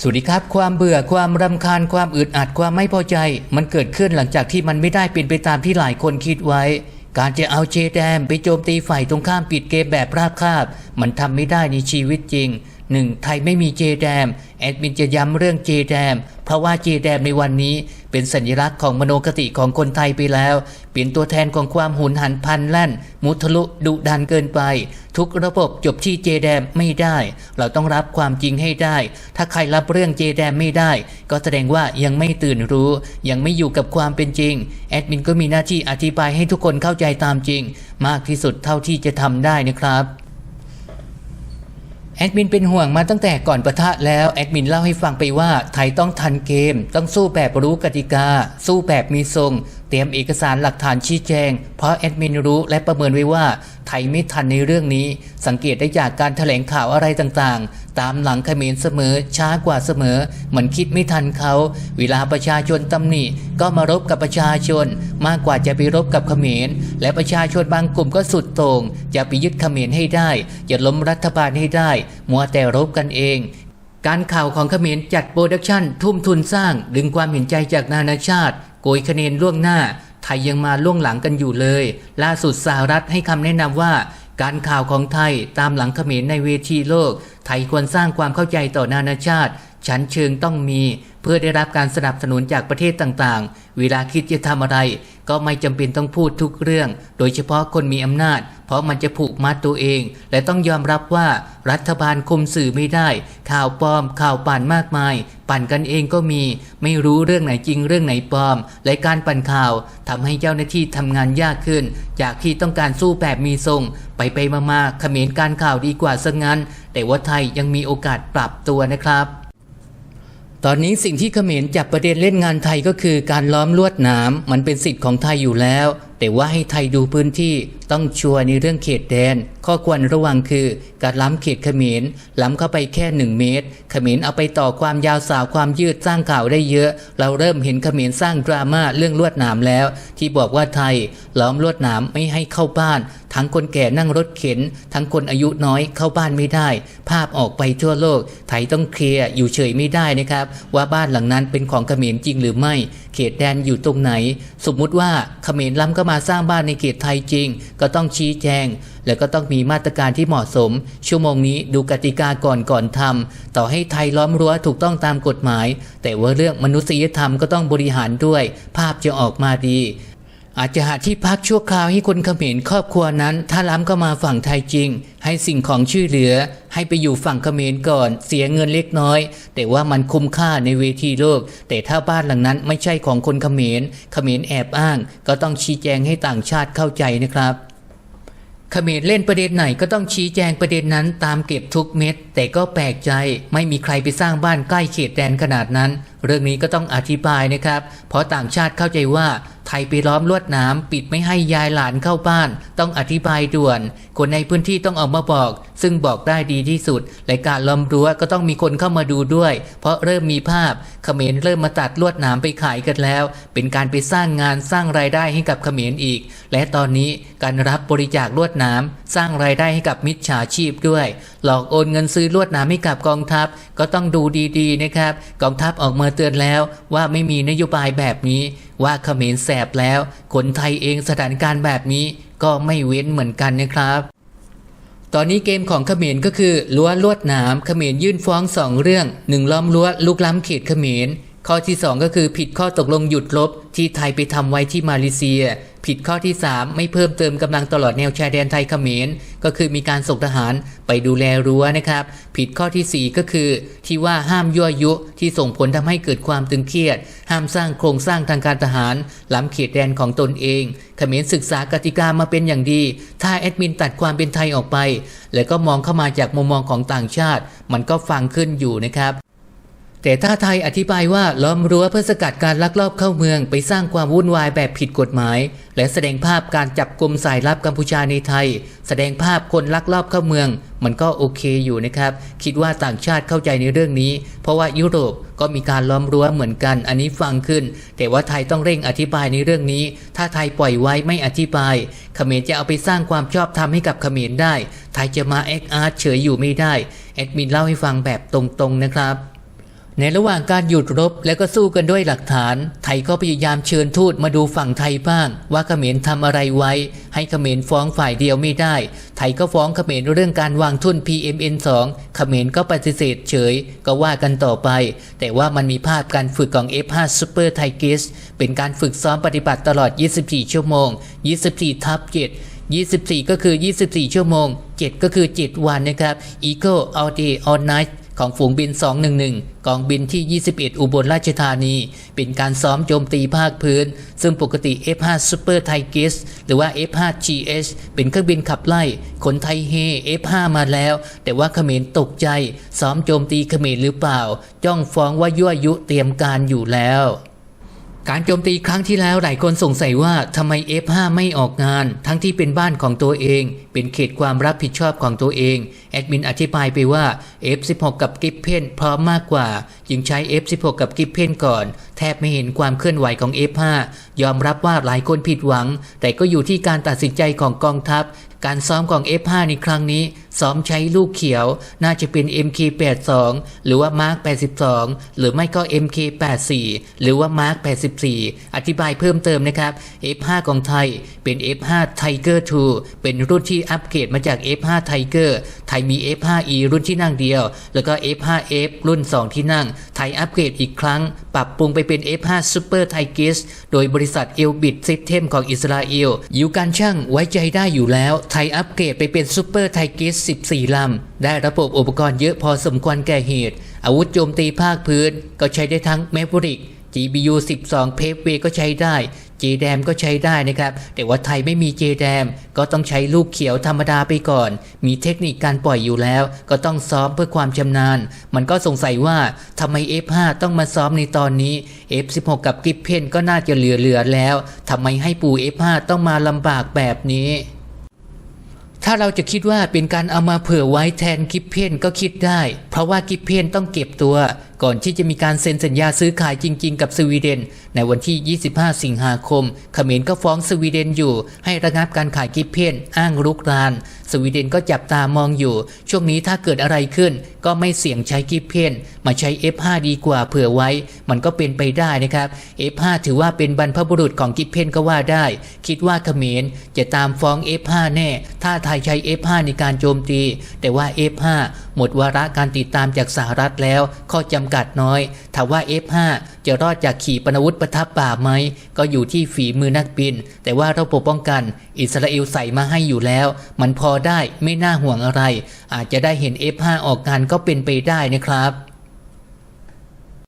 สวัสดีครับ ความเบื่อความรำคาญความอึดอัดความไม่พอใจ มันเกิดขึ้นหลังจากที่มันไม่ได้เป็นไปตามที่หลายคนคิดไว้ การจะเอาเจแดมไปโจมตีฝ่ายตรงข้ามปิดเกมแบบราบคาบ มันทำไม่ได้ในชีวิตจริง หนึ่งไทยไม่มีเจแดมแอดมินจะย้ำเรื่องเจแดมเพราะว่าเจแดมในวันนี้เป็นสัญลักษณ์ของมโนคติของคนไทยไปแล้ว เป็นตัวแทนของความหุนหันพลันแล่น มุทะลุดุดันเกินไป ทุกระบบจบที่เจแดมไม่ได้ เราต้องรับความจริงให้ได้ ถ้าใครรับเรื่องเจแดมไม่ได้ ก็แสดงว่ายังไม่ตื่นรู้ ยังไม่อยู่กับความเป็นจริง แอดมินก็มีหน้าที่อธิบายให้ทุกคนเข้าใจตามจริง มากที่สุดเท่าที่จะทำได้นะครับ แอดมินเป็นห่วงมาตั้งแต่ก่อนประทะแล้วแอดมินเล่าให้ฟังไปว่าไทยต้องทันเกม ต้องสู้แบบรู้กติกา สู้แบบมีทรง ตรียมเอกสารหลักฐานชี้แจง เพราะแอดมินรู้และประเมินไว้ว่าไทยไม่ทันในเรื่องนี้ สังเกตได้จากการแถลงข่าวอะไรต่างๆ ตามหลังเขมรเสมอช้ากว่าเสมอ เหมือนคิดไม่ทันเขา เวลาประชาชนตำหนิ ก็มารบกับประชาชน มากกว่าจะไปรบกับเขมร และประชาชนบางกลุ่มก็สุดโต่งจะไปยึดเขมรให้ได้จะล้มรัฐบาลให้ได้ มัวแต่รบกันเองการข่าวของเขมรจัดโปรดักชั่นทุ่มทุนสร้างดึงความเห็นใจจากนานาชาติ โกยคะแนนล่วงหน้า ไทยยังมาล่วงหลังกันอยู่เลย ล่าสุดสหรัฐให้คำแนะนำว่าการข่าวของไทยตามหลังเขมรในเวทีโลก ไทยควรสร้างความเข้าใจต่อนานาชาติ ชั้นเชิงต้องมี เพื่อได้รับการสนับสนุนจากประเทศต่างๆ เวลาคิดจะทำอะไร ก็ไม่จำเป็นต้องพูดทุกเรื่อง โดยเฉพาะคนมีอำนาจ เพราะมันจะผูกมัดตัวเอง และต้องยอมรับว่ารัฐบาลคุมสื่อไม่ได้ ข่าวปลอมข่าวปั่นมากมาย ปั่นกันเองก็มี ไม่รู้เรื่องไหนจริงเรื่องไหนปลอมและการปั่นข่าวทำให้เจ้าหน้าที่ทำงานยากขึ้น จากที่ต้องการสู้แบบมีทรง ไปไปมาๆเขมรการข่าวดีกว่าซะงั้น แต่ว่าไทยยังมีโอกาสปรับตัวนะครับตอนนี้สิ่งที่เขมรจับประเด็นเล่นงานไทยก็คือการล้อมลวดหนามมันเป็นสิทธิ์ของไทยอยู่แล้วแต่ว่าให้ไทยดูพื้นที่ต้องชัวร์ในเรื่องเขตแดน ข้อควรระวังคือ การล้ำเขตเขมรล้ำเข้าไปแค่หนึ่งเมตร เขมรเอาไปต่อความยาวสาวความยืดสร้างข่าวได้เยอะ เราเริ่มเห็นเขมรสร้างดราม่าเรื่องลวดหนามแล้ว ที่บอกว่าไทยล้อมลวดหนามไม่ให้เข้าบ้าน ทั้งคนแก่นั่งรถเข็น ทั้งคนอายุน้อยเข้าบ้านไม่ได้ ภาพออกไปทั่วโลก ไทยต้องเคลียร์อยู่เฉยไม่ได้นะครับว่าบ้านหลังนั้นเป็นของเขมรจริงหรือไม่ เขตแดนอยู่ตรงไหน สมมุติว่าเขมรล้ำก็มาสร้างบ้านในเขตไทยจริง ก็ต้องชี้แจง และก็ต้องมีมาตรการที่เหมาะสม ชั่วโมงนี้ดูกติกาก่อนก่อนทำต่อให้ไทยล้อมรั้วถูกต้องตามกฎหมาย แต่ว่าเรื่องมนุษยธรรมก็ต้องบริหารด้วย ภาพจะออกมาดี อาจจะหาที่พักชั่วคราวให้คนเขมรครอบครัวนั้น ถ้าล้ำก็มาฝั่งไทยจริง ให้สิ่งของช่วยเหลือ ให้ไปอยู่ฝั่งเขมรก่อน เสียเงินเล็กน้อย แต่ว่ามันคุ้มค่าในเวทีโลก แต่ถ้าบ้านหลังนั้นไม่ใช่ของคนเขมรเขมรแอบอ้าง ก็ต้องชี้แจงให้ต่างชาติเข้าใจนะครับเขมรเล่นประเด็นไหนก็ต้องชี้แจงประเด็นนั้นตามเก็บทุกเม็ด แต่ก็แปลกใจไม่มีใครไปสร้างบ้านใกล้เขตแดนขนาดนั้น เรื่องนี้ก็ต้องอธิบายนะครับ เพราะต่างชาติเข้าใจว่า ไทยไปล้อมลวดน้ำปิดไม่ให้ยายหลานเข้าบ้าน ต้องอธิบายด่วน คนในพื้นที่ต้องออกมาบอก ซึ่งบอกได้ดีที่สุดและการล้อมรั้วก็ต้องมีคนเข้ามาดูด้วย เพราะเริ่มมีภาพเขมรเริ่มมาตัดลวดนามไปขายกันแล้ว เป็นการไปสร้างงานสร้างรายได้ให้กับเขมรอีก และตอนนี้การรับบริจาคลวดนามสร้างรายได้ให้กับมิจฉาชีพด้วย หลอกโอนเงินซื้อลวดนามให้กับกองทัพก็ต้องดูดีๆนะครับ กองทัพออกมาเตือนแล้วว่าไม่มีนโยบายแบบนี้ ว่าเขมรแสบแล้วคนไทยเองสถานการณ์แบบนี้ก็ไม่เว้นเหมือนกันนะครับ ตอนนี้เกมของเขมรก็คือล้วลวดหนามเขมรยื่นฟ้องสองเรื่องหนึ่งล้อมล้วลุกล้ำเขตเขมรข้อที่ 2 ก็คือผิดข้อตกลงหยุดรบที่ไทยไปทำไว้ที่มาเลเซีย ผิดข้อที่ 3 ไม่เพิ่มเติมกำลังตลอดแนวชายแดนไทยเขมร ก็คือมีการส่งทหารไปดูแลรั้วนะครับ ผิดข้อทีสี่4 ก็คือ ที่ว่าห้ามยั่วยุที่ส่งผลทำให้เกิดความตึงเครียด ห้ามสร้างโครงสร้างทางการทหารล้ำเขตแดนของตนเองเขมรศึกษากติกามาเป็นอย่างดี ถ้าแอดมินตัดความเป็นไทยออกไป แล้วก็มองเข้ามาจากมุมมองของต่างชาติ มันก็ฟังขึ้นอยู่นะครับ แต่ถ้าไทยอธิบายว่าล้อมรั้วเพื่อสกัดการลักลอบเข้าเมืองไปสร้างความวุ่นวายแบบผิดกฎหมาย และแสดงภาพการจับกลุ่มสายลับกัมพูชาในไทย แสดงภาพคนลักลอบเข้าเมือง มันก็โอเคอยู่นะครับ คิดว่าต่างชาติเข้าใจในเรื่องนี้ เพราะว่ายุโรปก็มีการล้อมรั้วเหมือนกัน อันนี้ฟังขึ้น แต่ว่าไทยต้องเร่งอธิบายในเรื่องนี้ ถ้าไทยปล่อยไว้ไม่อธิบายเขมรจะเอาไปสร้างความชอบธรรมให้กับเขมรได้ ไทยจะมาแอคอาร์ตเฉยอยู่ไม่ได้แอดมินเล่าให้ฟังแบบตรงๆนะครับ ในระหว่างการหยุดรบและก็สู้กันด้วยหลักฐาน ไทยก็พยายามเชิญทูตมาดูฝั่งไทยบ้าง ว่าเขมรทำอะไรไว้ ให้เขมรฟ้องฝ่ายเดียวไม่ได้ ไทยก็ฟ้องเขมรเรื่องการวางทุน PMN2 เขมรก็ปฏิเสธเฉย ก็ว่ากันต่อไป แต่ว่ามันมีภาพการฝึกของ F5 Super Tigris เป็นการฝึกซ้อมปฏิบัติตลอด 24 ชั่วโมง 24 ทับ7 24 ก็คือ 24 ชั่วโมง 7 ก็คือ 7 วันนะครับ Eagle All Day All Night ของฝูงบิน 211 กองบินที่ 21 อุบลราชธานี เป็นการซ้อมโจมตีภาคพื้น ซึ่งปกติ F5 Super Tigris หรือว่า F5 GS เป็นเครื่องบินขับไล่ คนไทยเฮ F5 มาแล้ว แต่ว่าเขมรตกใจ ซ้อมโจมตีเขมรหรือเปล่า จ้องฟ้องว่ายั่วยุเตรียมการอยู่แล้ว การโจมตีครั้งที่แล้วหลายคนสงสัยว่าทำไม F5 ไม่ออกงาน ทั้งที่เป็นบ้านของตัวเอง เป็นเขตความรับผิดชอบของตัวเอง แอดมินอธิบายไปว่า F16 กับกิฟเพนพร้อมมากกว่าจึงใช้ F16 กับกิฟเพนก่อน แทบไม่เห็นความเคลื่อนไหวของ F5 ยอมรับว่าหลายคนผิดหวัง แต่ก็อยู่ที่การตัดสินใจของกองทัพ การซ้อมของ F5 ในครั้งนี้ ซ้อมใช้ลูกเขียว น่าจะเป็น MK82 หรือว่า Mark 82 หรือไม่ก็ MK84 หรือว่า Mark 84 อธิบายเพิ่มเติมนะครับ F5 ของไทยเป็น F5 Tiger II เป็นรุ่นที่อัปเกรดมาจาก F5 Tiger ไทยมี F5E รุ่นที่นั่งเดียว แล้วก็ F5F รุ่น 2 ที่นั่งไทยอัปเกรดอีกครั้ง ปรับปรุงไปเป็น F5 Super Tigris โดยบริษัท Elbit System ของอิสราเอลอยู่การช่างไว้ใจได้อยู่แล้ว ไทยอัปเกรดไปเป็น Super Tigris 14 ลำ ได้ระบบอุปกรณ์เยอะพอสมควรแก่เหตุ อาวุธโจมตีภาคพื้น ก็ใช้ได้ทั้ง Maverick GBU 12 p a v e w a y ก็ใช้ได้ จีแดมก็ใช้ได้นะครับ แต่ว่าไทยไม่มีเจแดมก็ต้องใช้ลูกเขียวธรรมดาไปก่อน มีเทคนิคการปล่อยอยู่แล้ว ก็ต้องซ้อมเพื่อความชำนาญ มันก็สงสัยว่าทำไม F5 ต้องมาซ้อมในตอนนี้ F16 กับกิฟเพนก็น่าจะเหลือๆแล้วทำไมให้ปู F5 ต้องมาลำบากแบบนี้ ถ้าเราจะคิดว่าเป็นการเอามาเผื่อไว้แทนกิฟเพนก็คิดได้ เพราะว่ากิฟเพนต้องเก็บตัว ก่อนที่จะมีการเซ็นสัญญาซื้อขายจริง ๆ กับสวีเดน ในวันที่ 25 สิงหาคมเขมรก็ฟ้องสวีเดนอยู่ ให้ระงับการขายกิฟเพนอ้างรุกราน สวีเดนก็จับตามองอยู่ ช่วงนี้ถ้าเกิดอะไรขึ้น ก็ไม่เสี่ยงใช้กิฟเพนมาใช้ F5 ดีกว่าเผื่อไว้ มันก็เป็นไปได้นะครับ F5 ถือว่าเป็นบรรพบุรุษของกิฟเพนก็ว่าได้ คิดว่าเขมรจะตามฟ้อง F5 แน่ ถ้าไทยใช้ F5 ในการโจมตี แต่ว่า F5 หมดวาระการติดตามจากสหรัฐแล้ว ข้อจำกัดน้อย ถามว่า F5 จะรอดจากขีปนาวุธประทับป่าไหม ก็อยู่ที่ฝีมือนักบิน แต่ว่าระบบป้องกัน อิสราเอลใส่มาให้อยู่แล้ว มันพอได้ไม่น่าห่วงอะไร อาจจะได้เห็น F5 ออกงานก็เป็นไปได้นะครับ